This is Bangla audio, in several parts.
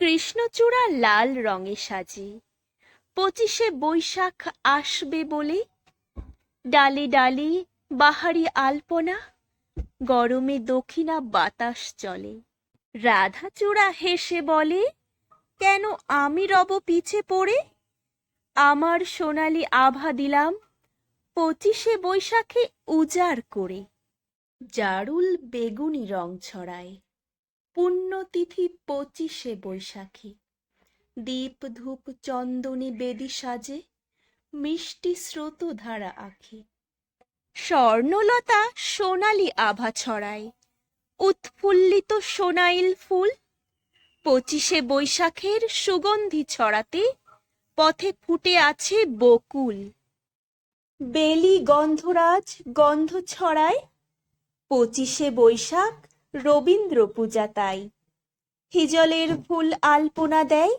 কৃষ্ণচূড়া লাল রঙে সাজি। পঁচিশে বৈশাখ আসবে বলে ডালে ডালে বাহারি আলপনা, গরমে দক্ষিণা বাতাস চলে। রাধাচূড়া হেসে বলে, কেন আমি রব পিছে পড়ে? আমার সোনালি আভা দিলাম পঁচিশে বৈশাখে উজাড় করে। জারুল বেগুনি রং ছড়ায়। পুণ্যতিথি পঁচিশে বৈশাখী। দীপ ধূপ চন্দনে বেদি সাজে, মিষ্টি স্রোত ধারা আখি। স্বর্ণলতা সোনালি আভা ছড়ায়, উৎফুল্লিত সোনাইল ফুল। পঁচিশে বৈশাখের সুগন্ধি ছড়াতে পথে ফুটে আছে বকুল। বেলি গন্ধরাজ গন্ধ ছড়ায়, পঁচিশে বৈশাখ রবীন্দ্র পূজা তাই। হিজলের ফুল আলপনা দেয়,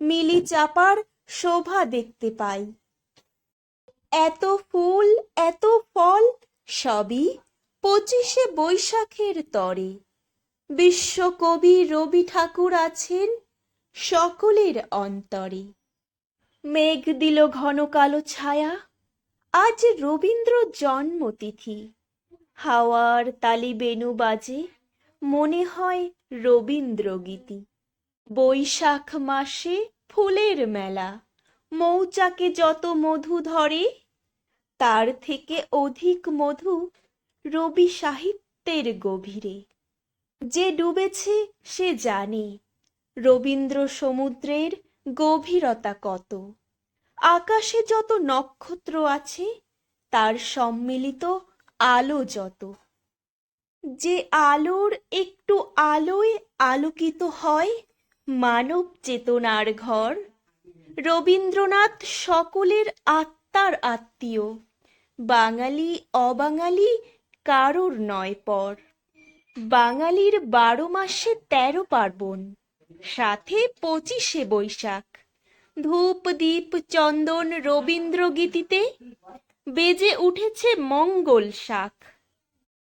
মিলি চাপার শোভা দেখতে পাই। এত ফুল, এত ফল, সবই পঁচিশে বৈশাখের তরে। বিশ্বকবি রবি ঠাকুর আছেন সকলের অন্তরে। মেঘ দিল ঘন কালো ছায়া, আজ রবীন্দ্র জন্মতিথি। হাওয়ার তালি বেনু বাজে মনে হয় রবীন্দ্র গীতি বৈশাখ মাসে ফুলের মেলা। মৌচাকে যত মধু ধরে, তার থেকে অধিক মধু রবি সাহিত্যের গভীরে। যে ডুবেছে, সে জানে রবীন্দ্র সমুদ্রের গভীরতা কত। আকাশে যত নক্ষত্র আছে, তার সম্মিলিত আলো যত। যে আলোর একটু আলোয় আলোকিত হয় মানব চেতনার ঘর। রবীন্দ্রনাথ সকলের আত্মার আত্মীয়। বাঙালি, অবাঙালি কারোর নয় পর। বাঙালির বারো মাসে তেরো পার্বণ, সাথে পঁচিশে বৈশাখ। ধূপ, দীপ, চন্দন রবীন্দ্র গীতিতে বেজে উঠেছে মঙ্গল শাখ।